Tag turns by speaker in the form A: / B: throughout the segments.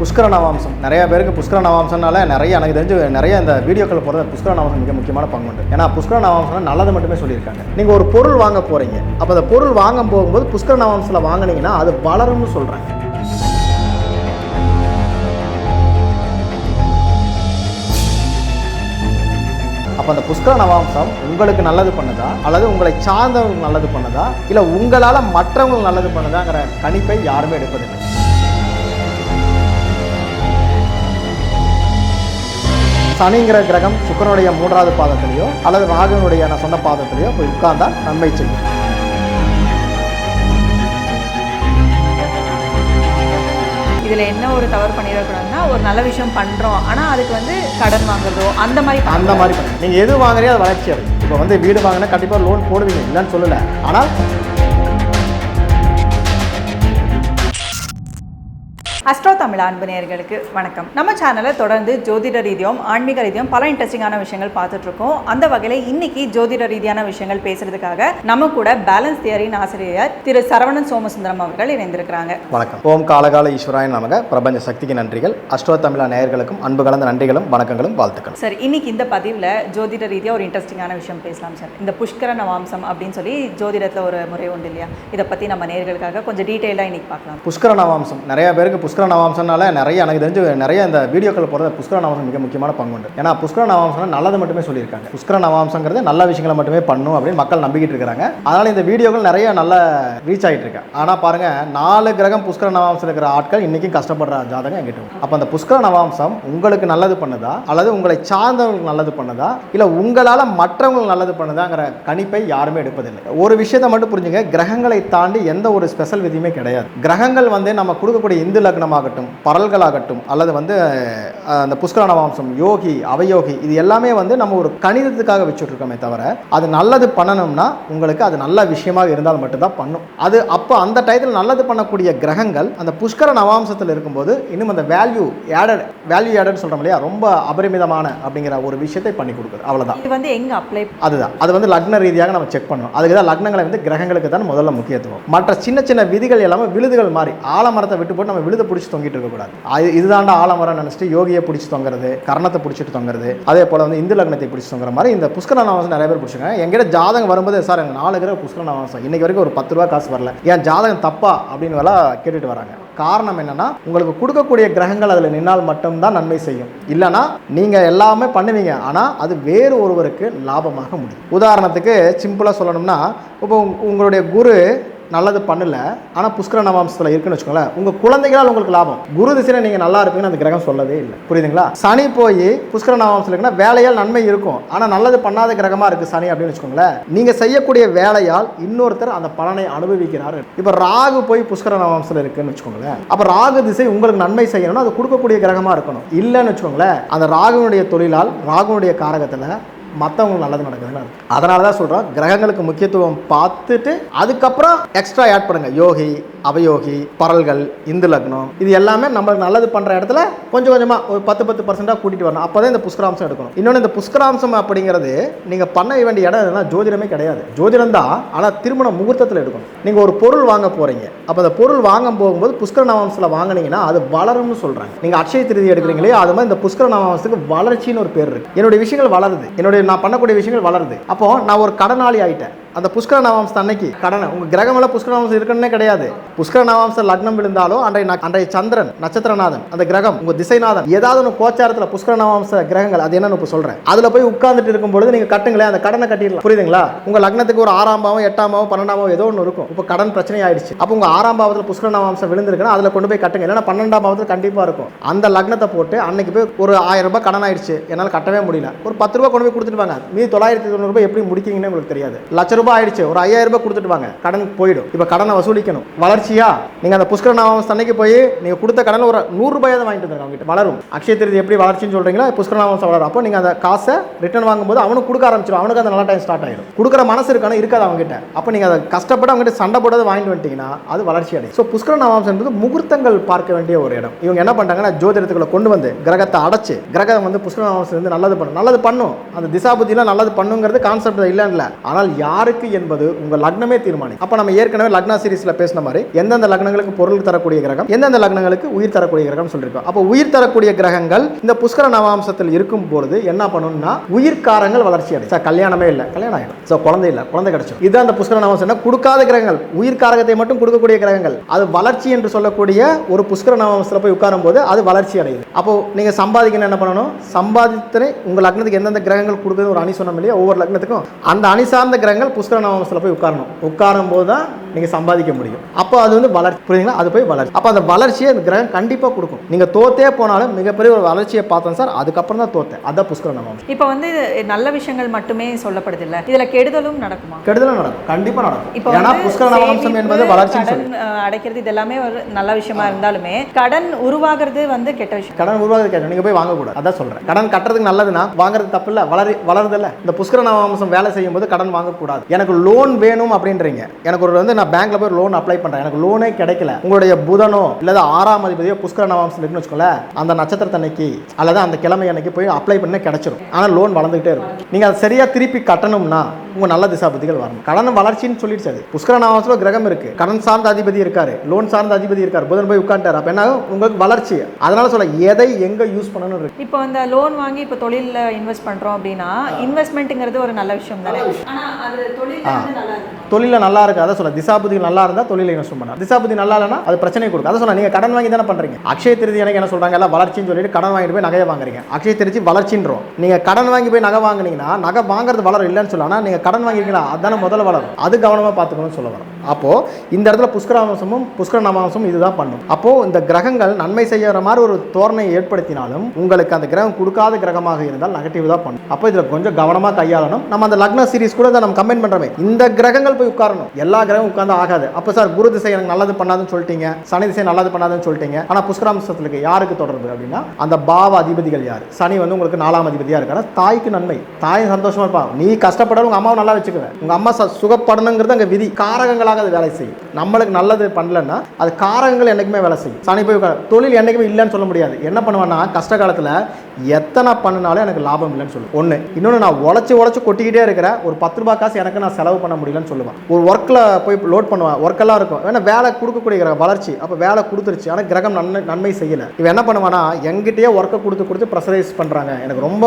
A: புஷ்கர நவாம்சம். நிறைய பேருக்கு புஷ்கர நவாம்சம்னால நிறைய எனக்கு தெரிஞ்சு நிறைய இந்த வீடியோக்கள் போகிறது புஷ்கர நவாம்சம் மிக முக்கியமான பங்கு உண்டு. ஏன்னா புஷ்கர நவாம்சம் நல்லது மட்டுமே சொல்லியிருக்காங்க. நீங்கள் ஒரு பொருள் வாங்க போகிறீங்க அப்போ அந்த பொருள் வாங்க போகும்போது புஷ்கர நவாம்சத்தில் வாங்குனீங்கன்னா அது வளரும்னு சொல்கிறாங்க அப்போ அந்த புஷ்கர நவாம்சம் உங்களுக்கு நல்லது பண்ணுதா? அல்லது உங்களை சார்ந்தவங்களுக்கு நல்லது பண்ணுதா? இல்லை உங்களால் மற்றவங்களுக்கு நல்லது பண்ணுதாங்கிற கணிப்பை யாருமே எடுப்பதில்லை. சனிங்கிற கிரகம் சுக்கரனுடைய மூன்றாவது பாதத்திலேயோ அல்லது ராகுனுடைய நான் சொன்ன பாதத்திலேயோ போய் உட்கார்ந்தா நன்மை செய்யும்.
B: இதுல என்ன ஒரு தவறு பண்ணிடக்கூடாதுன்னா ஒரு நல்ல விஷயம் பண்றோம். ஆனா அதுக்கு வந்து கடன் வாங்குறதோ அந்த மாதிரி
A: அந்த. மாதிரி நீங்கள் எது வாங்குறீங்க அது வளர்ச்சி அடையும். இப்போ வந்து வீடு வாங்கினா கண்டிப்பாக லோன் போடுவீங்க இல்லைன்னு சொல்லலை. ஆனால்
B: அஸ்ட்ரோ தமிழ் அன்பு நேயர்களுக்கு வணக்கம். நம்ம சேனலை தொடர்ந்து ஜோதிட ரீதியாகவும் ஆன்மீக ரீதியாகவும் பல இன்ட்ரெஸ்டிங்கான விஷயங்கள் பார்த்துட்டு இருக்கோம் அந்த வகையில் இன்னைக்கு ஜோதிட ரீதியான விஷயங்கள் பேசுறதுக்காக நம்ம கூட பேலன்ஸ் தியரின் ஆசிரியர் திரு சரவணன் சோமசுந்தரம் அவர்கள் இணைந்திருக்கிறாங்க.
A: வணக்கம். ஓம் காலகால ஈஸ்வராயன் நமக. பிரபஞ்ச சக்திக்கு நன்றிகள். அஷ்டோ தமிழா நேயர்களுக்கும் அன்பு கலந்த நன்றிகளும் வணக்கங்களும் வாழ்த்துக்களும்
B: சார் இன்னைக்கு இந்த பதிவில் ஜோதிட ரீதியாக ஒரு இன்ட்ரெஸ்டிங்கான விஷயம் பேசலாம் சார். இந்த புஷ்கர நவாம்சம் அப்படின்னு சொல்லி ஜோதிடத்தில் ஒரு முறை உண்டு இல்லையா? இதை பற்றி நம்ம நேயர்களுக்காக கொஞ்சம் டீட்டெயிலாக இன்னைக்கு பார்க்கலாம்.
A: புஷ்கர நவாம்சம். நிறைய பேருக்கு புஷ்கர நவாம்சம்னால நிறைய எனக்கு தெரிஞ்சு நிறைய இந்த வீடியோக்கள் போகிறத புஷ்கர நவாம்சம் மிக முக்கியமான பங்கு உண்டு. ஏன்னா புஷ்கர நவாம்சம் நல்லது மட்டுமே சொல்லியிருக்காங்க. புஷ்கர நவாம்சங்கிறது நல்ல விஷயங்களை மட்டுமே பண்ணும் அப்படின்னு மக்கள் நம்பிக்கிட்டு இருக்காங்க அதனால இந்த வீடியோக்கள் நிறைய நல்ல ரீச் ஆகிட்டு இருக்கு. ஆனால் பாருங்க நாலு கிரகம் புஷ்கர நவாம்சம் இருக்கிற ஆட்கள் இன்னைக்கும் கஷ்டப்படுற ஜாதகம் எங்கிட்ட அப்போ அந்த புஷ்கர நவாம்சம் உங்களுக்கு நல்லது பண்ணுதா? அல்லது உங்களை சார்ந்தவங்களுக்கு நல்லது பண்ணுதா? இல்லை உங்களால் மற்றவங்களுக்கு நல்லது பண்ணுதாங்கிற கணிப்பை யாருமே எடுப்பதில்லை. ஒரு விஷயத்தை மட்டும் புரிஞ்சுங்க கிரகங்களை தாண்டி எந்த ஒரு ஸ்பெஷல் விதியுமே கிடையாது. கிரகங்கள் வந்து நம்ம கொடுக்கக்கூடிய இந்து லக்னம் லக்னமாகட்டும் பரல்களாகட்டும் அல்லது வந்து அந்த புஷ்கர நவாம்சம் யோகி அவயோகி இது எல்லாமே வந்து நம்ம ஒரு கணிதத்துக்காக வச்சுட்டு இருக்கோமே தவிர அது நல்லது பண்ணணும்னா உங்களுக்கு அது நல்ல விஷயமாக இருந்தால் மட்டும்தான் பண்ணும். அது அப்போ அந்த டயத்தில் நல்லது பண்ணக்கூடிய கிரகங்கள் அந்த புஷ்கர நவாம்சத்தில் இருக்கும்போது இன்னும் அந்த வேல்யூ ஆடட் வேல்யூ ஆடட் சொல்கிறோம் இல்லையா ரொம்ப அபரிமிதமான அப்படிங்கிற ஒரு விஷயத்தை பண்ணி கொடுக்குது. அவ்வளவுதான்.
B: இது வந்து எங்கே அப்ளை
A: அதுதான். அது வந்து லக்ன ரீதியாக நம்ம செக் பண்ணணும். அதுக்கு தான் லக்னங்களை வந்து கிரகங்களுக்கு தான் முதல்ல முக்கியத்துவம். மற்ற சின்ன சின்ன விதிகள் எல்லாமே விழுதுகள் மாதிரி ஆலமரத்தை விட்டு போட்டு நம்ம விழுதை பிடிச்சி தொங்கிட்டு இருக்கக்கூடாது அது இதுதாண்டா ஆலமரம் நினச்சிட்டு யோகியை பிடிச்சி தொங்குறது கரணத்தை பிடிச்சிட்டு தொங்குறது அதே போல் வந்து இந்து லக்னத்தை பிடிச்சி தொங்குற மாதிரி இந்த புஷ்கர நவாசம் நிறைய பேர் பிடிச்சிருக்காங்க. எங்கிட்ட ஜாதகம் வரும்போது சார் எனக்கு நாலு கிரக புஷ்கர நவாசம் இன்னைக்கு வரைக்கும் ஒரு பத்து ரூபா காசு வரல. ஏன் ஜாதகம் தப்பா? அப்படின்னு வேலை கேட்டுட்டு வராங்க. காரணம் என்னன்னா உங்களுக்கு கொடுக்கக்கூடிய கிரகங்கள் அதில் நின்னால் மட்டும்தான் நன்மை செய்யும். இல்லைன்னா நீங்கள் எல்லாமே பண்ணுவீங்க. ஆனால் அது வேறு ஒருவருக்கு லாபமாக முடியும். உதாரணத்துக்கு சிம்பிளாக சொல்லணும்னா இப்போ உங்களுடைய குரு நல்லது பண்ணல ஆனால் புஷ்கர நவாம்சத்தில் இருக்குன்னு வச்சுக்கோங்களேன் உங்கள் குழந்தைகளால் உங்களுக்கு லாபம். குரு திசையில் நீங்கள் நல்லா இருப்பீங்கன்னு அந்த கிரகம் சொல்லவே இல்லை. புரியுதுங்களா? சனி போய் புஷ்கர நவாம்சத்தில் இருக்குன்னா வேலையால் நன்மை இருக்கும். ஆனால் நல்லது பண்ணாத கிரகமாக இருக்குது சனி அப்படின்னு வச்சுக்கோங்களேன் நீங்கள் செய்யக்கூடிய வேலையால் இன்னொருத்தர் அந்த பலனை அனுபவிக்கிறார். இப்போ ராகு போய் புஷ்கர நவாம்சத்தில் இருக்குன்னு வச்சுக்கோங்களேன் அப்போ ராகு திசை உங்களுக்கு நன்மை செய்யணும்னா அது கொடுக்கக்கூடிய கிரகமாக இருக்கணும். இல்லைன்னு வச்சுக்கோங்களேன் அந்த ராகுனுடைய தொழிலால் ராகுனுடைய காரகத்தில் மற்றவங்களுக்கு நல்லது நடக்குதுன்னு அர்த்தம். அதனால தான் சொல்கிறோம் கிரகங்களுக்கு முக்கியத்துவம் பார்த்துட்டு அதுக்கப்புறம் எக்ஸ்ட்ரா ஆட் பண்ணுங்கள் யோகி அவயோகி பரல்கள் இந்து லக்னம் இது எல்லாமே நம்மளுக்கு நல்லது பண்ணுற இடத்துல கொஞ்சம் கொஞ்சமாக ஒரு பத்து பத்து பர்சென்ட்டாக கூட்டிகிட்டு வரணும். அப்போ தான் இந்த புஷ்கராம்சம் எடுக்கணும். இன்னொன்று இந்த புஷ்கராம்சம் அப்படிங்கிறது நீங்கள் பண்ண வேண்டிய இடம் எதுனா ஜோதிடமே கிடையாது. ஜோதிடம் தான் ஆனால் திருமண முகூர்த்தத்தில் எடுக்கணும். நீங்கள் ஒரு பொருள் வாங்க போகிறீங்க அப்போ அந்த பொருள் வாங்க போகும்போது புஷ்கர நவாம்சத்தில் வாங்கினீங்கன்னா அது வளரும்னு சொல்கிறாங்க நீங்கள் அக்ஷய திருதி எடுக்கிறீங்களே அது மாதிரி இந்த புஷ்கர நவாம்சத்துக்கு வளர்ச்சின்னு ஒரு பேர் இருக்குது என்னுடைய விஷயங்கள் வளருது. என்னுடைய நான் பண்ணக்கூடிய விஷயங்கள் வளருது. அப்போ நான் ஒரு கடனாளி ஆயிட்டேன். அந்த புஷ்கர நவாம்சம் அன்னைக்கு கடனை உங்க கிரகமெல்லாம் புஷ்கர நவாம்சம் இருக்குன்னே கிடையாது. புஷ்கர நவாம்சம் லக்னம் விழுந்தாலும் அன்றைய அன்றைய சந்திரன் நட்சத்திரநாதன் அந்த கிரகம் உங்க திசைநாதன் ஏதாவது ஒன்று கோச்சாரத்தில் புஷ்கர நவாம்ச கிரகங்கள் அது என்னன்னு இப்போ சொல்றேன். அதுல போய் உட்கார்ந்துட்டு இருக்கும் பொழுது நீங்க கட்டுங்களேன் அந்த கடனை கட்டிடலாம். புரியுதுங்களா? உங்கள் லக்னத்துக்கு ஒரு ஆறாம் பாவம் எட்டாம் பாவம் பன்னெண்டாம் பாவம் ஏதோ ஒன்று இருக்கும். இப்போ கடன் பிரச்சனை ஆயிடுச்சு அப்போ உங்க ஆறாம் பாவத்தில் புஷ்கர நவாம்சம் விழுந்திருக்குன்னா அதில் கொண்டு போய் கட்டுங்க. இல்லைன்னா பன்னெண்டாம் பாவத்தில் கண்டிப்பாக இருக்கும். அந்த லக்னத்தை போட்டு அன்னைக்கு போய் ஒரு ஆயிரம் ரூபாய் கடன் ஆயிடுச்சு என்னால் கட்டவே முடியல. ஒரு பத்து ரூபா கொண்டு போய் கொடுத்துட்டு வாங்க. மீதி தொள்ளாயிரத்தி தொண்ணூறு ரூபாய் எப்படி முடிக்கிங்கன்னு உங்களுக்கு தெரியாது. லட்ச ரூபாய் ஆயிடுச்சு ஒரு ஐயாயிரம் ரூபாய் கொடுத்துட்டு வாங்க. கடன் போயிடும். இப்போ கடனை வசூலிக்கணும். வளர்ச்சியா? நீங்க அந்த புஷ்கர நாமம் அன்னைக்கு போய் நீங்க கொடுத்த கடனை ஒரு நூறு ரூபாயை தான் வாங்கிட்டு வந்துருங்க அவங்ககிட்ட. வளரும். அக்ஷய திருதி எப்படி வளர்ச்சின்னு சொல்றீங்களா? புஷ்கர நாமம் வளரும் அப்போ நீங்க அந்த காசை ரிட்டர்ன் வாங்கும்போது அவனுக்கு கொடுக்க ஆரம்பிச்சிடும் அவனுக்கு அந்த நல்ல டைம் ஸ்டார்ட் ஆயிடும் கொடுக்குற மனசு இருக்கானு இருக்காது அவங்ககிட்ட. அப்போ நீங்க அதை கஷ்டப்பட்டு அவங்ககிட்ட சண்டை போடாத வாங்கிட்டு வந்துட்டீங்கன்னா அது வளர்ச்சி அடையும். ஸோ புஷ்கர நாமாம்சம் என்பது முகூர்த்தங்கள் பார்க்க வேண்டிய ஒரு இடம். இவங்க என்ன பண்றாங்கன்னா ஜோதிடத்துக்குள்ள கொண்டு வந்து கிரகத்தை அடைச்சு கிரகம் வந்து புஷ்கர நாமாம்சம் வந்து நல்லது பண்ணும். நல்லது பண்ணும். அந்த திசாபுத்திலாம் நல்லது பண்ணுங்கிறது கான்செப்ட் இல்லைன்னு இல்லை ஆனால் யார் யாருக்கு என்பது உங்க லக்னமே தீர்மானிக்கும். அப்ப நம்ம ஏற்கனவே லக்னா சீரிஸ்ல பேசின மாதிரி எந்தெந்த லக்னங்களுக்கு பொருள் தரக்கூடிய கிரகம் எந்தெந்த லக்னங்களுக்கு உயிர் தரக்கூடிய கிரகம் சொல்லியிருக்கோம். அப்போ உயிர் தரக்கூடிய கிரகங்கள் இந்த புஷ்கர நவாம்சத்தில் இருக்கும் பொழுது என்ன பண்ணணும்னா உயிர்காரங்கள் வளர்ச்சி அடையும். சார் கல்யாணமே இல்லை. கல்யாணம் ஆகிடும் சார் குழந்தை இல்லை. குழந்தை கிடைச்சோம் இதுதான் அந்த புஷ்கர நவாம்சம். கொடுக்காத கிரகங்கள். உயிர்காரகத்தை மட்டும் கொடுக்கக்கூடிய கிரகங்கள். அது வளர்ச்சி என்று சொல்லக்கூடிய ஒரு புஷ்கர நவாம்சத்தில் போய் உட்காரும் போது அது வளர்ச்சி அடையுது. அப்போ நீங்க சம்பாதிக்கணும் என்ன பண்ணணும்? சம்பாதித்தனை உங்க லக்னத்துக்கு எந்தெந்த கிரகங்கள் கொடுக்குறது ஒரு அணி சொன்னோம் இல்லையா? ஒவ்வொரு லக்னத்துக்கும். அந்த அணி சார்ந்த கிரகங்கள் புஷ்கர நவாம்சத்தில் போய் உட்காரணும். உட்காரும் போது தான் நீங்க சம்பாதிக்க முடியும். அப்போ அது வந்து வளர்ச்சி புரியுதுங்களா? அது போய் வளர்ச்சி. அப்போ அந்த வளர்ச்சியை அந்த கிரகம் கண்டிப்பாக கொடுக்கும். நீங்க தோத்தே போனாலும் மிகப்பெரிய ஒரு வளர்ச்சியை பார்த்தோம் சார் அதுக்கப்புறம் தான் தோத்தேன். அதான் புஷ்கர நவாம்சம்
B: இப்போ வந்து நல்ல விஷயங்கள் மட்டுமே சொல்லப்படுது இல்ல? இதுல கெடுதலும் நடக்குமா?
A: கெடுதலும் நடக்கும். கண்டிப்பா நடக்கும்.
B: இப்போ
A: ஏன்னா புஷ்கர நவாம்சம் என்பது
B: அஹ், அடைக்கிறது இது எல்லாமே ஒரு நல்ல விஷயமா இருந்தாலுமே கடன் உருவாகிறது வந்து கெட்ட விஷயம்.
A: கடன் உருவாக கேட்க நீங்க போய் வாங்கக்கூடாது. அதான் சொல்றேன். கடன் கட்டுறதுக்கு நல்லதுன்னா வாங்குறது தப்பு இல்ல வளரி வளருதில்ல இந்த புஷ்கர நவாம்சம் வேலை செய்யும் போது கடன் வாங்கக்கூடாது. எனக்கு லோன் வேணும் அப்படின்றீங்க. எனக்கு ஒரு வந்து நான் பேங்க்ல போய் லோன் அப்ளை பண்றேன். எனக்கு லோனே கிடைக்கல. உங்களுடைய புதனோ இல்லது ஆறாம் அதிபதியோ புஷ்கர நவாம்சம் இருக்குன்னு வச்சுக்கோங்களேன் அந்த நட்சத்திரத்தன்னைக்கு அல்லது அந்த கிழமை அன்னைக்கு போய் அப்ளை பண்ண கிடைச்சிரும். ஆனா லோன் வளர்ந்துகிட்டே இருக்கும். நீங்க அதை சரியா திருப்பி கட்டணும்னா உங்க நல்ல திசாபதிகள் வரணும். கடன் வளர்ச்சின்னு சொல்லிடுச்சு அது. புஷ்கர நவாம்சத்தில் கிரகம் இருக்கு. கடன் சார்ந்த அதிபதி இருக்காரு. லோன் சார்ந்த அதிபதி இருக்காரு. புதன் போய் உட்காந்துட்டார் அப்ப என்ன? உங்களுக்கு வளர்ச்சி. அதனால சொல்ல எதை எங்க யூஸ் பண்ணணும் இருக்கு.
B: இப்போ இந்த லோன் வாங்கி இப்போ தொழில்ல இன்வெஸ்ட் பண்றோம் அப்படின்னா இன்வெஸ்ட்மெண்ட்டுங்கிறது ஒரு நல்ல விஷயம் தானே? ஆனா அது தொழில் வந்து நல்லா இருக்கும்
A: தொழில நல்லா இருக்கு. அதை சொல்ல திசாபதிகள் நல்லா இருந்தா தொழில இன்வெஸ்ட் பண்ணலாம். திசாபதி நல்லா இல்லைன்னா அது பிரச்சனை கொடுக்கும். அதை சொல்ல நீங்க கடன் வாங்கி தானே பண்றீங்க. அக்ஷய திருதி எனக்கு என்ன சொல்றாங்க? எல்லாம் வளர்ச்சின்னு சொல்லிட்டு கடன் வாங்கிட்டு போய் நகையை வாங்குறீங்க. அக்ஷய திருச்சி வளர்ச்சின்றோம். நீங்க கடன் வாங்கி போய் நகை வாங்குனீங்கன்னா நகை வாங்குறது வளரும் இல்லைன்னு சொல்லலாம் ஆனா நீங்க கடன் வாங்கிருக்கீங்களா? அதுதானே முதல்ல வளரும். அது கவனமா பார்த்துக்கணும்னு சொல்ல வரும் அப்போ இந்த இடத்துல புஷ்கராம்சமும் புஷ்கர நவாம்சமும் இதுதான் பண்ணும். அப்போ இந்த கிரகங்கள் நன்மை செய்யற மாதிரி ஒரு தோரணையை ஏற்படுத்தினாலும் உங்களுக்கு அந்த கிரகம் கொடுக்காத கிரகமாக இருந்தால் நெகட்டிவ் தான் பண்ணும். அப்போ இதுல கொஞ்சம் கவனமா கையாளணும். நம்ம அந்த லக்ன சீரிஸ் கூட நம்ம கமெண்ட் பண்றோமே. இந்த கிரகங்கள் போய் உட்காரணும். எல்லா கிரகம் உட்கார்ந்து ஆகாது. அப்போ சார் குரு திசை எனக்கு நல்லது பண்ணாதுன்னு சொல்லிட்டீங்க. சனி திசை நல்லது பண்ணாதுன்னு சொல்லிட்டீங்க. ஆனா புஷ்கராம்சத்துக்கு யாருக்கு தொடர்பு அப்படின்னா அந்த பாவ அதிபதிகள் யார்? சனி வந்து உங்களுக்கு நாலாம் அதிபதியா இருக்காரு. தாய்க்கு நன்மை. தாய் சந்தோஷமா இருப்பான் நீ கஷ்டப்படாலும் உங்க அம்மாவை நல்லா வச்சுக்குவேன். உங்க அம்மா சுகப்படணுங்கிறது அங்க விதி. காரகங்களாக அது வேலை செய்யும். நம்மளுக்கு நல்லது பண்ணலன்னா அது காரகங்கள் என்னைக்குமே வேலை செய்யும். சனி போய் தொழில் என்னைக்குமே இல்லைன்னு சொல்ல முடியாது. என்ன பண்ணுவான்னா கஷ்ட காலத்துல எத்தனை பண்ணினாலும் எனக்கு லாபம் இல்லைன்னு சொல்லுவேன் ஒன்று இன்னொன்று நான் உழைச்சி உழைச்சி கொட்டிக்கிட்டே இருக்கிற ஒரு பத்து ரூபாய் காசு எனக்கு நான் செலவு பண்ண முடியலன்னு சொல்லுவேன். ஒரு ஒர்க்கில் போய் லோட் பண்ணுவேன். ஒர்க்கெல்லாம் இருக்கும். ஏன்னா வேலை கொடுக்கக்கூடிய கிரகம் வளர்ச்சி. அப்போ வேலை கொடுத்துருச்சு. ஆனால் கிரகம் நன்மை நன்மை செய்யலை. இவன் என்ன பண்ணுவானா எங்கிட்டயே ஒர்க்கை கொடுத்து கொடுத்து ப்ரெஷரைஸ் பண்ணுறாங்க எனக்கு ரொம்ப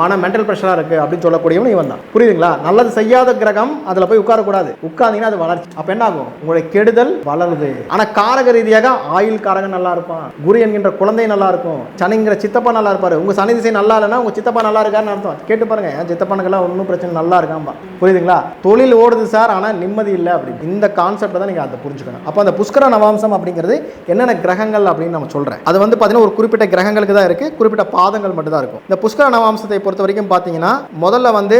A: மன மென்டல் ப்ரெஷராக இருக்குது அப்படின்னு சொல்லக்கூடியவன் இவன் தான். புரியுதுங்களா? நல்லது செய்யாத கிரகம் அதில் போய் உட்காரக்கூடாது. உட்கார்ந்தீங்கன்னா அது வளர்ச்சி. அப்போ என்ன ஆகும்? உங்களுடைய கெடுதல் வளருது. ஆனால் காரக ரீதியாக ஆயுள் காரகம் நல்லா இருப்பான். குரு என்கின்ற குழந்தை நல்லா இருக்கும். சனிங்கிற சித்தப்பா நல்லா பாரு உங்க சனி திசை நல்லா இல்லைன்னா உங்க சித்தப்பா நல்லா இருக்காருன்னு அர்த்தம். கேட்டு பாருங்க என் சித்தப்பானுக்கெல்லாம் ஒன்றும் பிரச்சனை நல்லா இருக்காம்பா. புரியுதுங்களா? தொழில் ஓடுது சார் ஆனால் நிம்மதி இல்லை அப்படின்னு. இந்த கான்செப்டை தான் நீங்கள் அதை புரிஞ்சுக்கணும். அப்போ அந்த புஷ்கர நவாம்சம் அப்படிங்கிறது என்னென்ன கிரகங்கள் அப்படின்னு நம்ம சொல்கிறேன் அது வந்து பார்த்தீங்கன்னா ஒரு குறிப்பிட்ட கிரகங்களுக்கு தான் இருக்குது குறிப்பிட்ட பாதங்கள் மட்டும் தான் இருக்கும். இந்த புஷ்கர நவாம்சத்தை பொறுத்த வரைக்கும் பார்த்தீங்கன்னா முதல்ல வந்து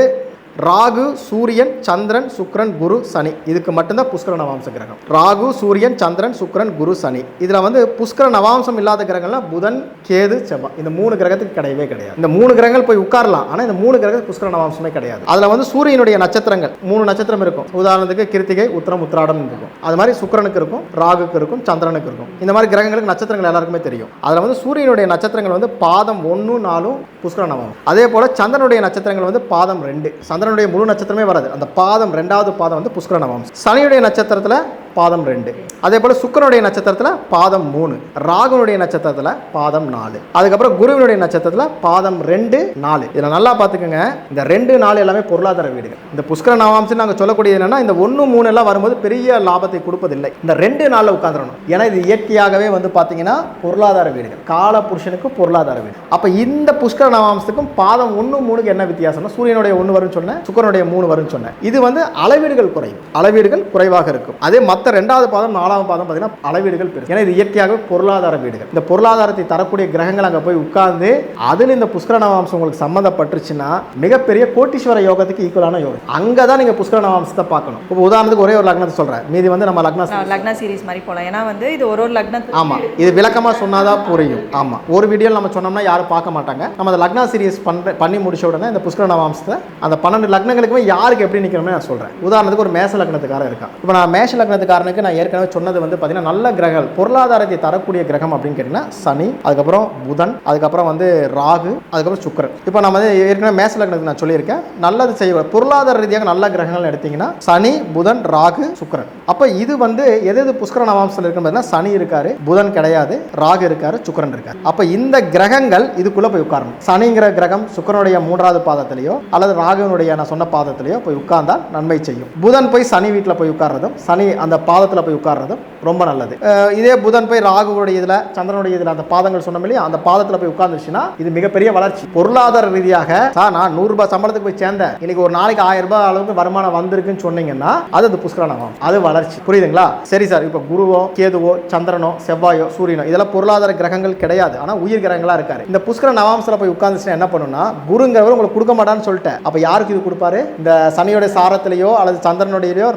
A: ராகு சூரியன் சந்திரன் சுக்கிரன் குரு சனி. இதுக்கு மட்டும்தான் புஷ்கர நவாம்ச கிரகம். ராகு சூரியன் சந்திரன் சுக்ரன் குரு சனி. இதில் வந்து புஷ்கர நவாம்சம் இல்லாத கிரகங்கள்லாம் புதன் கேது செவ்வாய். இந்த மூணு கிரகத்துக்கு கிடையவே கிடையாது. இந்த மூணு கிரகங்கள் போய் உட்காரலாம். ஆனால் இந்த மூணு கிரகத்துக்கு புஷ்கர நவாம்சமே கிடையாது. அதில் வந்து சூரியனுடைய நட்சத்திரங்கள். மூணு நட்சத்திரம் இருக்கும். உதாரணத்துக்கு கிருத்திகை உத்திரம் உத்திராடம் இருக்கும். அது மாதிரி சுக்ரனுக்கு இருக்கும் ராகுக்கு இருக்கும் சந்திரனுக்கு இருக்கும். இந்த மாதிரி கிரகங்களுக்கு நட்சத்திரங்கள் எல்லாருக்குமே தெரியும். அதில் வந்து சூரியனுடைய நட்சத்திரங்கள் வந்து பாதம் ஒன்று நாலும் புஷ்கர நவாம் அதே போல் சந்திரனுடைய நட்சத்திரங்கள் வந்து பாதம் ரெண்டு. சந்திரனுடைய முழு நட்சத்திரமே வராது. அந்த பாதம் ரெண்டாவது பாதம் வந்து புஷ்கர நவாம்சம் சனியுடைய நட்சத்திரத்தில் பாதம் ரெண்டு. அதே போல் சுக்கிரனுடைய நட்சத்திரத்தில் பாதம் மூணு ராகுனுடைய நட்சத்திரத்தில் பாதம் நாலு. அதுக்கப்புறம் குருவினுடைய நட்சத்திரத்தில் பாதம் ரெண்டு நாலு. இதில் நல்லா பார்த்துக்கோங்க. இந்த ரெண்டு நாலு எல்லாமே பொருளாதார வீடுகள். இந்த புஷ்கர நவாம்சம் நாங்கள் சொல்லக்கூடியது என்னென்னா இந்த ஒன்று மூணு எல்லாம் வரும்போது பெரிய லாபத்தை கொடுப்பதில்லை. இந்த ரெண்டு நாளில் உட்காந்துடணும் ஏன்னா இது இயற்கையாகவே வந்து பார்த்தீங்கன்னா பொருளாதார வீடுகள். கால புருஷனுக்கு பொருளாதார வீடு. அப்போ இந்த புஷ்கர நவாம்சத்துக்கும் பாதம் ஒன்று மூணுக்கு என்ன வித்தியாசம்னா சூரியனுடைய ஒன்று வரும்னு சொன்னேன் சுக்கரனுடைய மூணு வரும்னு சொன்னேன். இது வந்து அளவீடுகள் குறையும். அளவீடுகள் குறைவாக இருக்கும். அதே மற்ற ரெண்டாவது பாதம் நாலாவது பாதம் பார்த்தீங்கன்னா அளவீடுகள் பெரும் ஏன்னா இது இயற்கையாக பொருளாதார வீடுகள். இந்த பொருளாதாரத்தை தரக்கூடிய கிரகங்கள் அங்கே போய் உட்கார்ந்து அதில் இந்த புஷ்கர நவாம்சம் உங்களுக்கு சம்மந்தப்பட்டுருச்சுன்னா மிகப்பெரிய கோட்டீஸ்வர யோகத்துக்கு ஈக்குவலான யோகம். அங்கே தான் நீங்கள் புஷ்கர நவாம்சத்தை பார்க்கணும். இப்போ உதாரணத்துக்கு ஒரே ஒரு லக்னத்தை சொல்கிறேன் மீதி வந்து நம்ம லக்ன
B: லக்ன சீரிஸ் மாதிரி போகலாம் ஏன்னா வந்து இது ஒரு ஒரு லக்னத்துக்கு
A: ஆமாம் இது விளக்கமாக சொன்னாதான் புரியும். ஆமாம் ஒரு வீடியோ நம்ம சொன்னோம்னா யாரும் பார்க்க மாட்டாங்க. நம்ம அந்த லக்னா சீரிஸ் பண்ற பண்ணி முடிச்ச உடனே இந்த புஷ்கர நவாம்சத்தை அந்த பன்னெண்டு லக்னங்களுக்குமே யாருக்கு எப்படி நிற்கணும்னு நான் சொல்கிறேன் உதாரணத்துக்கு ஒரு மேஷ லக்னத்துக்காரன் இருக்கான். இப்போ நான் மேஷ லக்னத்துக்காரன் லக்னக்காரனுக்கு நான் ஏற்கனவே சொன்னது வந்து பார்த்தீங்கன்னா நல்ல கிரகங்கள் பொருளாதாரத்தை தரக்கூடிய கிரகம் அப்படின்னு கேட்டிங்கன்னா சனி அதுக்கப்புறம் புதன் அதுக்கப்புறம் வந்து ராகு அதுக்கப்புறம் சுக்கரன். இப்போ நம்ம வந்து ஏற்கனவே மேச லக்னத்துக்கு நான் சொல்லியிருக்கேன். நல்லது செய்ய பொருளாதார ரீதியாக நல்ல கிரகங்கள் எடுத்தீங்கன்னா சனி புதன் ராகு சுக்கிரன். அப்போ இது வந்து எது எது புஷ்கர நவாம்சத்தில் இருக்குன்னு பார்த்தீங்கன்னா சனி இருக்காரு புதன் கிடையாது ராகு இருக்காரு சுக்கிரன் இருக்காரு. அப்போ இந்த கிரகங்கள் இதுக்குள்ள போய் உட்காரணும். சனிங்கிற கிரகம் சுக்கரனுடைய மூன்றாவது பாதத்திலேயோ அல்லது ராகுனுடைய நான் சொன்ன பாதத்திலேயோ போய் உட்கார்ந்தால் நன்மை செய்யும். புதன் போய் சனி வீட்டில் போய் உட்கார்றதும் சனி அந்த பாதத்தில் போய் உட்கார்றதும் ரொம்ப நல்லது. இதே புதன் போய் ராகுவுடைய இதில் சந்திரனுடைய இதில் அந்த பாதங்கள் சொன்னோம் இல்லையா? அந்த பாதத்தில் போய் உட்கார்ந்துச்சுன்னா இது மிகப்பெரிய வளர்ச்சி. பொருளாதார ரீதியாக சார் நான் நூறு ரூபாய் சம்பளத்துக்கு போய் சேர்ந்தேன். இன்னைக்கு ஒரு நாளைக்கு ஆயிரம் ரூபாய் அளவுக்கு வருமானம் வந்திருக்குன்னு சொன்னீங்கன்னா அது அது புஷ்கரணம் அது வளர்ச்சி. புரியுதுங்களா? சரி சார் இப்போ குருவோ கேதுவோ சந்திரனோ செவ்வாயோ சூரியனோ இதெல்லாம் பொருளாதார கிரகங்கள் கிடையாது. ஆனால் உயிர் கிரகங்களாக இருக்காரு. இந்த புஷ்கர நவாம்சத்தில் போய் உட்கார்ந்துச்சுன்னா என்ன பண்ணுன்னா குருங்கிறவர் உங்களுக்கு கொடுக்க மாட்டான்னு சொல்லிட்டேன். அப்போ யாருக்கு இது கொடுப்பாரு? இந்த சனியோட சாரத்திலேயோ அல்லது சந்திரனுடையோ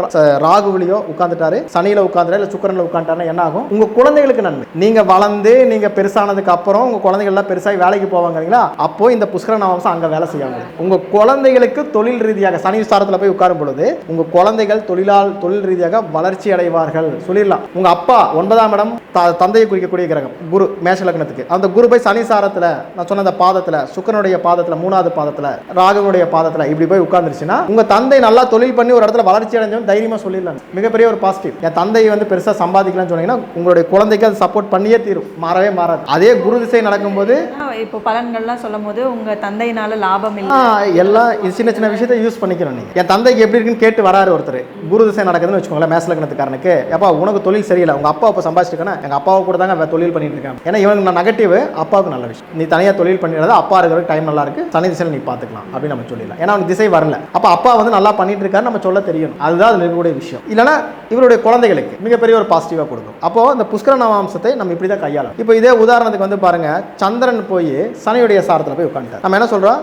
A: ராகுவிலையோ உட்காந்துட்டாரு சனியில உட்காந்துட்டாரு இல்லை சுக்கரனில் உட்காந்துட்டாருன்னா என்ன ஆகும்? உங்க குழந்தைகளுக்கு நன்மை. நீங்க வளர்ந்து நீங்க பெருசானதுக்கு அப்புறம் உங்க குழந்தைகள் எல்லாம் பெருசாகி வேலைக்கு போவாங்கங்களா அப்போ இந்த புஷ்கர நவம்சம் அங்க வேலை செய்யாங்க உங்க குழந்தைகளுக்கு தொழில் ரீதியாக சனி சாரத்தில் போய் உட்காரும் பொழுது உங்க குழந்தைகள் தொழிலால் தொழில் ரீதியாக வளர்ச்சி அடைவார்கள் சொல்லிடலாம். உங்க அப்பா ஒன்பதாம் இடம் த- தந்தையை குறிக்கக்கூடிய கிரகம் குரு மேஷ லக்னத்துக்கு. அந்த குரு போய் சனி சாரத்துல நான் சொன்ன அந்த பாதத்துல சுக்கரனுடைய பாதத்துல மூணாவது பாதத்துல ராகுனுடைய பாதத்துல இப்படி போய் உட்கார்ந்துருச்சுன்னா உங்க தந்தை நல்லா தொழில் பண்ணி ஒரு இடத்துல வளர்ச்சி அடைஞ்சவன் தைரியமா சொல்லிடலாம். மிகப்பெரிய ஒரு பாசிட்டிவ் என் தந்தை வந்து பெருசா சம்பாதிக்கலாம்னு சொன்னீங்கன்னா உங்களுடைய குழந்தைக்கு அது சப்போர்ட் பண்ணியே தீரும். மாறவே மாறாது. அதே குரு திசை நடக்கும்போது
B: இப்போ பலன்கள்லாம் சொல்லும் போது உங்க தந்தையினால லாபம் இல்லை.
A: எல்லாம் சின்ன சின்ன விஷயத்தை யூஸ் பண்ணிக்கிறோம் நீங்க. என் தந்தைக்கு எப்படி இருக்குன்னு கேட்டு வராரு ஒருத்தர். குரு திசை நடக்குதுன்னு வச்சுக்கோங்களேன் மேசலக்கணத்துக்காரனுக்கு அப்பா உனக்கு தொழில் சரியில்லை. உங்கள் அப்பா அப்போ சம்பாதிச்சிருக்கேன்னா எங்கள் அப்பாவை கூட தாங்க தொழில் பண்ணிட்டு இருக்காங்க ஏன்னா இவனுக்கு நான் நெகட்டிவ் அப்பாவுக்கு நல்ல விஷயம். நீ தனியாக தொழில் பண்ணிடுறது அப்பா இருக்கிற டைம் நல்லா இருக்கு. சனி திசையில் நீ பார்த்துக்கலாம் அப்படின்னு நம்ம சொல்லிடலாம். ஏன்னா அவனுக்கு திசை வரல. அப்போ அப்பா வந்து நல்லா பண்ணிட்டு இருக்காரு நம்ம சொல்ல தெரியும். அதுதான் அதில் இருக்கக்கூடிய விஷயம். இல்லைனா இவருடைய குழந்தைகளுக்கு மிகப்பெரிய ஒரு பாசிட்டிவாக கொடுக்கும். அப்போ இந்த புஷ்கர நவாம்சத்தை நம்ம இப்படி தான் கையாளும் இப்போ இதே உதாரணத்துக்கு வந்து பாருங்க சந்திரன் போய் சனியுடைய சாரத்தில் போய் உட்காந்துட்டார் நம்ம என்ன சொல்றோம்?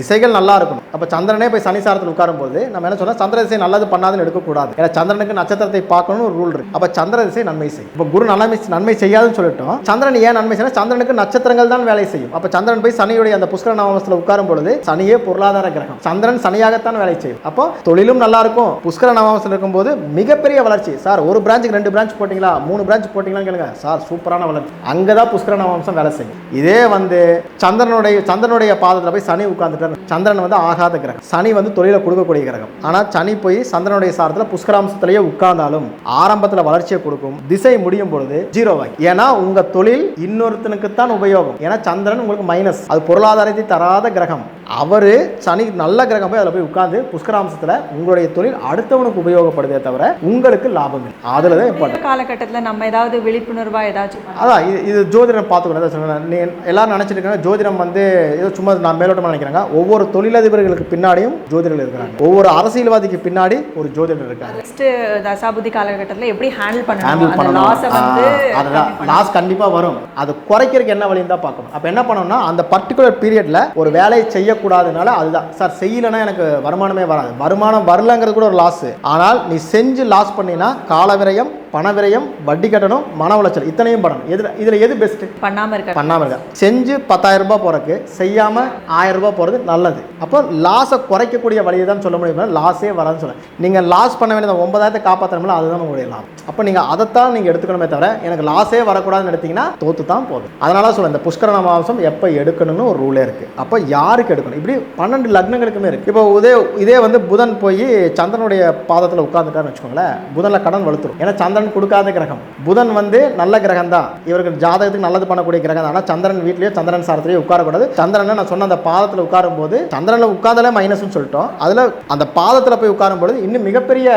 A: திசைகள் நல்லா இருக்கணும். அப்போ சந்திரனே போய் சனி சாரத்தில் உட்காரும் போது நம்ம என்ன சொல்றோம்? சந்திர திசை நல்லது பண்ணாதுன்னு செய்யக்கூடாது ஏன்னா சந்திரனுக்கு நட்சத்திரத்தை பார்க்கணும்னு ஒரு ரூல் இருக்கு. அப்போ சந்திர திசை நன்மை செய்யும். இப்போ குரு நன்மை நன்மை செய்யாதுன்னு சொல்லிட்டோம். சந்திரன் ஏன் நன்மை செய்யணும் சந்திரனுக்கு நட்சத்திரங்கள் தான் வேலை செய்யும். அப்போ சந்திரன் போய் சனியுடைய அந்த புஷ்கர நவாம்சத்தில் உட்காரும் பொழுது சனியே பொருளாதார கிரகம். சந்திரன் சனியாகத்தான் வேலை செய்யும். அப்போ தொழிலும் நல்லா இருக்கும். புஷ்கர நவாம்சத்தில் இருக்கும்போது மிகப்பெரிய வளர்ச்சி. சார் ஒரு பிரான்ச்சுக்கு ரெண்டு பிரான்ச் போட்டிங்களா? மூணு பிரான்ச் போட்டிங்களான்னு கேளுங்க. சார் சூப்பரான வளர்ச்சி. அங்கே தான் புஷ்கர நவம்சம் வேலை செய்யும். இதே வந்து சந்திரனுடைய சந்திரனுடைய பாதத்தில் போய் சனி உட்கார்ந்துட்டார். சந்திரன் வந்து ஆகாத கிரகம். சனி வந்து தொழிலை கொடுக்கக்கூடிய கிரகம். ஆனால் சனி போய் சந்திரனுடைய சாரத்தில் புஷ்கராம்சத்திலேயே உட்கார்ந்தாலும் ஆரம்பத்தில் வளர்ச்சியை கொடுக்கும் திசை முடியும் பொழுது ஜீரோ வாங்கி ஏன்னா உங்க தொழில் இன்னொருத்தனுக்கு தான் உபயோகம். ஏன்னா சந்திரன் உங்களுக்கு மைனஸ் அது பொருளாதாரத்தை தராத கிரகம். அவரு சனி நல்ல கிரகம் போய் அதில் போய் உட்கார்ந்து புஷ்கராம்சத்தில் உங்களுடைய தொழில் அடுத்தவனுக்கு உபயோகப்படுதே தவிர உங்களுக்கு லாபம் இல்லை. அதில் தான்
B: இந்த காலகட்டத்துல நம்ம ஏதாவது விழிப்புணர்வா ஏதாச்சும்.
A: அதான் இது இது ஜோதிடம் பார்த்துக்கணும். நீ எல்லாரும் நினச்சிட்டு ஜோதிடம் வந்து ஏதோ சும்மா நான் மேலோட்டமாக நினைக்கிறாங்க. ஒவ்வொரு தொழிலதிபர்களுக்கு பின்னாடியும் ஜோதிடர்கள் இருக்கிறாங்க. ஒவ்வொரு அரசியல்வாதிக்கு பின்னாடி ஒரு ஜோதிடர் இருக்காங்க.
B: நெக்ஸ்ட் தசாபுதி காலகட்டத்துல எப்படி ஹேண்டில்
A: ஹேண்டில்
B: பண்ணணும். வந்து
A: பண்ணணும். அதுதான் லாஸ் கண்டிப்பாக வரும். அது குறைக்கிறதுக்கு என்ன வழின்னு தான் பார்க்கணும். அப்போ என்ன பண்ணணும்னா அந்த பர்டிகுலர் பீரியடில் ஒரு வேலையை செய்யக்கூடாதுனால அதுதான். சார் செய்யலைன்னா எனக்கு வருமானமே வராது. வருமானம் வரலங்கிறது கூட ஒரு லாஸ் ஆனால் நீ செஞ்சு லாஸ் பண்ணினா கால விரயம் பண விரயம் வட்டி கட்டணும் மன உளைச்சல் இத்தனையும் பண்ணணும் எதில் இதில் எது பெஸ்ட்டு
B: பண்ணாம இருக்க
A: பண்ணாமல் இருக்க செஞ்சு பத்தாயிரம் ரூபாய் போறதுக்கு செய்யாம ஆயிரம் ரூபாய் போறது நல்லது. அப்போ லாஸை குறைக்கக்கூடிய வழியை தான் சொல்ல முடியும். லாஸே வராதுன்னு சொல்ல நீங்க லாஸ் பண்ண வேண்டிய ஒன்பதாயிரத்தை காப்பாற்றணும்ல அதுதான் உங்களுடைய லாபம். அப்போ நீங்க அதைத்தான் நீங்க எடுத்துக்கணுமே தவிர எனக்கு லாஸே வரக்கூடாதுன்னு எடுத்தீங்கன்னா தோத்து தான் போதும். அதனால சொல்ல இந்த புஷ்கரண மாசம் எப்போ எடுக்கணும்னு ஒரு ரூலே இருக்கு. அப்போ யாருக்கு எடுக்கணும்? இப்படி பன்னெண்டு லக்னங்களுக்குமே இருக்கு. இப்போ இதே இதே வந்து புதன் போய் சந்திரனுடைய பாதத்தில் உட்காந்துட்டாருன்னு வச்சுக்கோங்களேன் புதன்ல கடன் வலுத்துரும். ஏன்னா சந்திரன் கொடுக்காத கிரகம். புதன் வந்து நல்ல கிரகம் தான் இவர்கள் ஜாதகத்துக்கு நல்லது பண்ணக்கூடிய கிரகம் தான். ஆனால் சந்திரன் வீட்லயோ சந்திரன் சாரத்திலேயோ உட்காரக்கூடாது. சந்திரன் நான் சொன்ன அந்த பாதத்தில் உட்காரும் போது சந்திரனில் உட்கார்ந்தாலே மைனஸ்னு சொல்லிட்டோம். அதில் அந்த பாதத்தில் போய் உட்காரும் பொழுது இன்னும் மிகப்பெரிய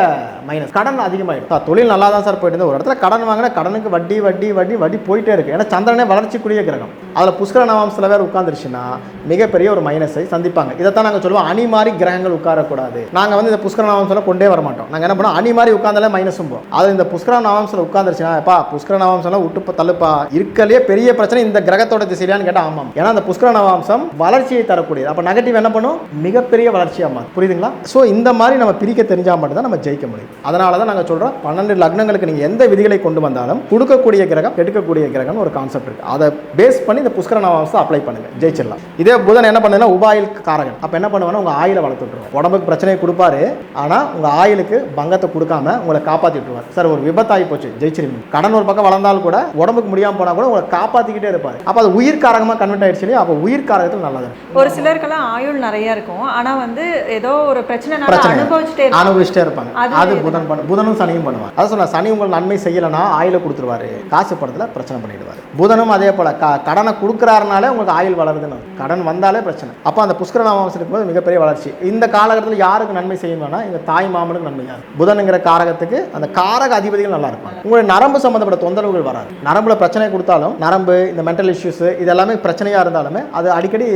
A: மைனஸ் கடன் அதிகமாயிடும். சார், தொழில் நல்லா தான் சார் போயிட்டு இருந்தது. ஒரு இடத்துல கடன் வாங்கினா கடனுக்கு வட்டி வட்டி வட்டி வட்டி போயிட்டே இருக்கு. ஏன்னா சந்திரனே வளர்ச்சிக்குரிய கிரகம். அதில் புஷ்கர நவாம்சத்தில் வேறு உட்காந்துருச்சுன்னா மிகப்பெரிய ஒரு மைனஸை சந்திப்பாங்க. இதைத்தான் நாங்கள் சொல்லுவோம். அணி மாதிரி கிரகங்கள் உட்காரக்கூடாது. நாங்கள் வந்து இந்த புஷ்கர நவாம்சத்தில் கொண்டே வர மாட்டோம் நாங்கள் என்ன பண்ணோம் அணி மாதிரி உட்காந்தாலே மைனஸும் போகும் அது இந்த புஷ்கர புஷ்கர உட்காந்துருச்சுன்னா எப்பா புஷ்கர நவாம்சம்லாம் விட்டு தள்ளுப்பா. இருக்கலையே பெரிய பிரச்சனை இந்த கிரகத்தோட திசையிலான்னு கேட்டால் ஆமாம். ஏன்னா அந்த புஷ்கர நவாம்சம் வளர்ச்சியை தரக்கூடியது. அப்போ நெகட்டிவ் என்ன பண்ணும்? மிகப்பெரிய வளர்ச்சியாக மாறும். புரியுதுங்களா? ஸோ இந்த மாதிரி நம்ம பிரிக்க தெரிஞ்சால் மட்டும்தான் நம்ம ஜெயிக்க முடியும். அதனால தான் நாங்கள் சொல்கிறோம் பன்னெண்டு லக்னங்களுக்கு நீங்கள் எந்த விதிகளை கொண்டு வந்தாலும் கொடுக்கக்கூடிய கிரகம் எடுக்கக்கூடிய கிரகம்னு ஒரு கான்செப்ட் இருக்குது அதை பேஸ் பண்ணி இந்த புஷ்கர நவாம்சம் அப்ளை பண்ணுங்க. ஜெயிச்சிடலாம். இதே புதன் என்ன பண்ணுதுன்னா உபாயில் காரகன். அப்போ என்ன பண்ணுவேன்னா உங்கள் ஆயில வளர்த்துட்டுருவோம் உடம்புக்கு பிரச்சனையை கொடுப்பாரு. ஆனால் உங்கள் ஆயிலுக்கு பங்கத்தை கொடுக்காம உங்களை காப்பாற்றிட்டுருவார் சார் ஒரு விபத்தாகி போச்சு ஜெயிச்சிருவீங்க. கடன் ஒரு பக்கம் வளர்ந்தாலும் கூட உடம்புக்கு முடியாமல் போனால் கூட உங்களை காப்பாற்றிக்கிட்டே இருப்பார். அப்போ அது உயிர் காரகமாக கன்வெர்ட் ஆயிடுச்சு இல்லையா? அப்போ உயிர் காரகத்தில் நல்லது.
B: ஒரு சிலருக்கெல்லாம் ஆயுள் நிறைய இருக்கும். ஆனா வந்து ஏதோ ஒரு
A: பிரச்சனை.
B: அனுபவிச்சுட்டே.
A: அனுபவிச்சுட்டே இருப்பாங்க.
B: அது
A: அது புதன் பண்ண புதனும் சனியும் பண்ணுவாங்க அதான் சொன்ன சனி உங்களுக்கு நன்மை செய்யலைன்னா ஆயில கொடுத்துருவாரு. காசு படத்தில் பிரச்சனை பண்ணிடுவாரு. புதனும் அதே போல க கடனை கொடுக்குறாருனாலே உங்களுக்கு ஆயுள் வளருதுன்னு. கடன் வந்தாலே பிரச்சனை. அப்போ அந்த புஷ்கர நாமாவசம் இருக்கும்போது மிகப்பெரிய வளர்ச்சி. இந்த காலகட்டத்தில் யாருக்கு நன்மை செய்யணும்னா எங்க தாய் மாமனுக்கு நன்மை யாரு புதனுங்கிற காரகத்துக்கு அந்த காரக அதிபதிகள் நல்லா இருப்பாங்க உங்களுடைய நரம்பு சம்பந்தப்பட்ட தொந்தரவுகள் வராது. நரம்புல பிரச்சனை கொடுத்தாலும் நரம்பு இந்த மென்டல் இஷ்யூஸ் இது எல்லாமே பிரச்சனையா இருந்தாலுமே அது அடிக்கடி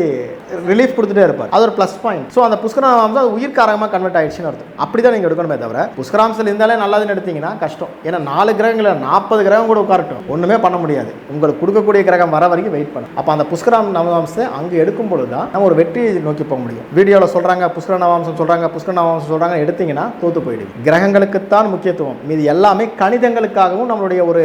A: ரிலீஃப் கொடுத்துட்டே இருப்பார். அது ஒரு ப்ளஸ் பாயிண்ட் ஸோ அந்த புஷ்கராம்சம் அது உயிர் காரகமாக கன்வெர்ட் ஆயிடுச்சுன்னு அர்த்தம். அப்படி தான் நீங்கள் எடுக்கணுமே தவிர புஷ்கராம்சத்தில் இருந்தாலே நல்லதுன்னு எடுத்தீங்கன்னா கஷ்டம். ஏன்னா நாலு கிரகங்களை நாற்பது கிரகம் கூட உட்காரட்டும். ஒன்றுமே பண்ண முடியாது. உங்களுக்கு கொடுக்கக்கூடிய கிரகம் வர வரைக்கும் வெயிட் பண்ணும் அப்போ அந்த புஷ்கராம் நவம்சத்தை அங்கே எடுக்கும் பொழுது தான் நம்ம ஒரு வெற்றியை நோக்கி போக முடியும். வீடியோவில் சொல்கிறாங்க புஷ்கர நவாம்சம் சொல்கிறாங்க புஷ்கர நவாம்சம் சொல்கிறாங்க எடுத்தீங்கன்னா தோத்து போயிடுது கிரகங்களுக்குத்தான் முக்கியத்துவம். மீது எல்லாமே கணிதங்களுக்காகவும் நம்மளுடைய ஒரு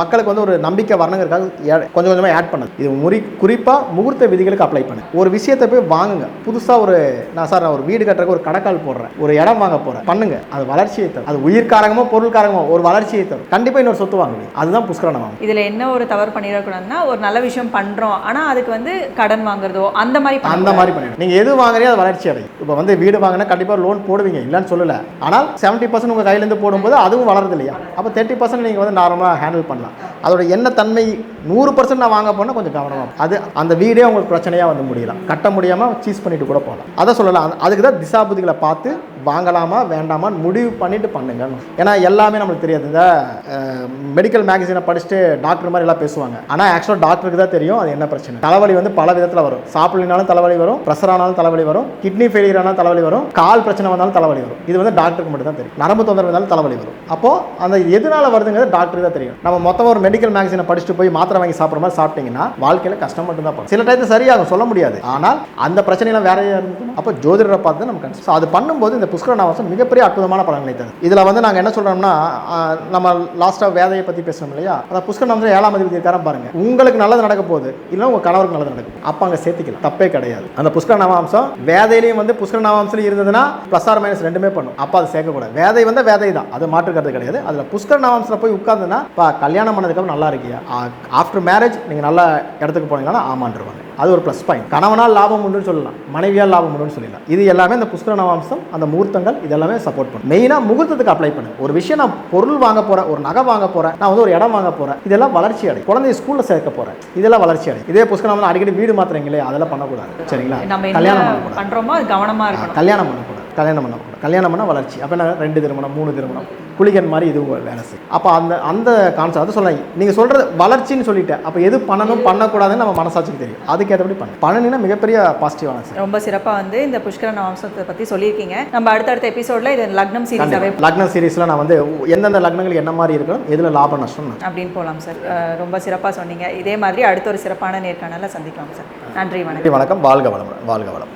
A: மக்களுக்கு வந்து ஒரு நம்பிக்கை வரணுங்கிறதுக்காக கொஞ்சம் கொஞ்சமாக ஆட் பண்ணுது. இது முறி குறிப்பாக முகூர்த்த விதிகளுக்கு அப்ளை பண்ணு ஒரு விஷயத்தை போய் வாங்குங்க. புதுசாக ஒரு நான் சார் நான் ஒரு வீடு கட்டுறதுக்கு ஒரு கடைக்கால் போடுறேன். ஒரு இடம் வாங்க போகிறேன் பண்ணுங்க. அது வளர்ச்சியை தரும். அது உயிர்காரகமோ பொருள்காரகமோ ஒரு வளர்ச்சியை தரும். கண்டிப்பாக இன்னொரு சொத்து வாங்குவீங்க. அதுதான் புஷ்கர நவாம்சம்
B: இதுல என்ன ஒரு தவறு பண்ணிடக்கூடாதுன்னா ஒரு நல்ல விஷயம் பண்றோம். ஆனா அதுக்கு வந்து கடன் வாங்குறதோ அந்த மாதிரி
A: அந்த. மாதிரி பண்ணிடும் நீங்கள் எது வாங்குறீங்க அது வளர்ச்சி அடையும். இப்போ வந்து வீடு வாங்கினா கண்டிப்பாக லோன் போடுவீங்க. இல்லைன்னு சொல்லல. ஆனால் செவன்ட்டி பர்சன்ட் உங்கள் கையிலேருந்து போடும்போது அதுவும் வளருது இல்லையா? அப்போ தேர்ட்டி பர்சன்ட் நீங்கள் வந்து நார்மலாக ஹேண்டில் பண்ணலாம். அதோட என்ன தன்மை நூறு பர்சன்ட் நான் வாங்க போனால் கொஞ்சம் கவனமாக அது அந்த வீடே உங்களுக்கு பிரச்சனையாக வந்து முடியலாம். கட்ட முடியாமல் சீஸ் பண்ணிட்டு கூட போகலாம். அதை சொல்லலாம். அதுக்கு தான் திசாபுதிகளை பார்த்து வாங்கலாமா வேண்டாமான்னு முடிவு பண்ணிட்டு பண்ணுங்க ஏன்னா எல்லாமே நம்மளுக்கு தெரியாது. இந்த மெடிக்கல் மேகசினை படிச்சுட்டு டாக்டர் மாதிரி எல்லாம் பேசுவாங்க. ஆனால் ஆக்சுவலாக டாக்டருக்கு தான் தெரியும். அது என்ன பிரச்சனை. தலைவலி வந்து பல விதத்தில் வரும். சாப்பிடலினாலும் தலைவலி வரும். ப்ரெஷர் ஆனாலும் தலைவலி வரும். கிட்னி ஃபெயிலியர் ஆனாலும் தலைவலி வரும். கால் பிரச்சனை வந்தாலும் தலைவலி வரும். இது வந்து டாக்டருக்கு மட்டும் தான் தெரியும். நரம்பு தொந்தரவு இருந்தாலும் தலைவலி வரும். அப்போது அந்த எதனால வருதுங்கிறது டாக்டர் தான் தெரியும். நம்ம மொத்தம் ஒரு மெடிக்கல் மேக்சினை படிச்சுட்டு போய் மாத்திரை வாங்கி சாப்பிட்ற மாதிரி சாப்பிட்டீங்கன்னா வாழ்க்கையில கஷ்டம் மட்டும் தான் சில டயத்து சரியாகும் சொல்ல முடியாது. ஆனால் அந்த பிரச்சனைலாம் வேறையா இருந்துச்சுன்னா அப்போ ஜோதிடரை பார்த்து தான் நம்ம கன்சல்ட் ஸோ அது பண்ணும்போது இந்த புஷ்கர நவாசம் மிகப்பெரிய அற்புதமான பலன்களை தரும் இதில் வந்து நாங்கள் என்ன சொல்றோம்னா நம்ம லாஸ்ட்டாக வேதையை பற்றி பேசணும் இல்லையா? அந்த புஷ்கர நவாசம் ஏழாம் அதிபதி இருக்காரன் பாருங்க. உங்களுக்கு நல்லது நடக்க போகுது இல்லை உங்க கணவருக்கு நல்லது நடக்கும். அப்போ அங்கே சேர்த்துக்கலாம். தப்பே கிடையாது. அந்த புஷ்கர நவாம்சம் வேதையிலையும் வந்து புஷ்கர நவாம்சம் இருந்ததுன்னா ப்ளஸ் ஆர் மைனஸ் ரெண்டுமே பண்ணும். அப்போ அது சேர்க்கக்கூடாது வேதை வந்து வேதை தான். அது மாற்றுக்கிறது கிடையாது. அதில் புஷ்கர நவாம்சத்தில் போய் உட்காந்துன்னா இப்போ கல்யாணம் பண்ணதுக்கப்புறம் நல்லா இருக்கியா? ஆஃப்டர் மேரேஜ் நீங்கள் நல்ல இடத்துக்கு போனீங்கன்னா ஆமான்ருவாங்க அது ஒரு ப்ளஸ் பாயிண்ட் கணவனால் லாபம் உண்டுன்னு சொல்லலாம் மனைவியால் லாபம் உண்டுன்னு சொல்லலாம் இது எல்லாமே இந்த புஷ்கர நவாம்சம் அந்த முகூர்த்தங்கள் இதெல்லாமே சப்போர்ட் பண்ணும். மெயினாக முகூர்த்தத்துக்கு அப்ளை பண்ணு ஒரு விஷயம் நான் பொருள் வாங்க போகிறேன் ஒரு நகை வாங்க போகிறேன் நான் வந்து ஒரு இடம் வாங்க போகிறேன் இதெல்லாம் வளர்ச்சி அடையும். குழந்தைய ஸ்கூலில் சேர்க்க போகிறேன் இதெல்லாம் வளர்ச்சி அடையும். இதே புஷ்கர நவாம்சம் அடிக்கடி வீடு மாத்துறீங்களே அதெல்லாம் பண்ணக்கூடாது. சரிங்களா? கல்யாணம்
B: என்ன
A: பண்ணக்கூடாது.
B: பண்றோமோ அது கவனமா இருக்கணும்.
A: கல்யாணம் பண்ணக்கூடாது. கல்யாணம் பண்ணக்கூடாது கல்யாணம் பண்ணால் வளர்ச்சி. அப்போ என்ன ரெண்டு திருமணம் மூணு திருமணம். குளிகன் மாதிரி இது உங்க வேலை செய்யும். அப்போ அந்த அந்த கான்செப்ட் அதை சொல்லலாம் நீங்கள் சொல்கிறது வளர்ச்சின்னு சொல்லிட்டேன். அப்போ எது பண்ணணும் பண்ணக்கூடாதுன்னு நம்ம மனசாட்சிக்கு தெரியும். அதுக்கேற்றபடி பண்ணு. பண்ணினா மிகப்பெரிய பாசிட்டிவான சார்
B: ரொம்ப சிறப்பா வந்து இந்த புஷ்கர வம்சத்தை பத்தி சொல்லியிருக்கீங்க. நம்ம அடுத்தடுத்த எபிசோட்ல இது லக்னம் சீரீஸாவே
A: லக்ன சீரீஸில் நான் வந்து எந்தெந்த லக்னங்கள் என்ன மாதிரி இருக்கணும் எதில் லாபம் நஷ்டம்
B: அப்படின்னு போகலாம் சார் ரொம்ப சிறப்பா சொன்னீங்க. இதே மாதிரி அடுத்த ஒரு சிறப்பான நேர்காணல சந்திக்கலாம் சார் நன்றி வணக்கம்.
A: வணக்கம். வாழ்க வளம் வாழ்க வளம்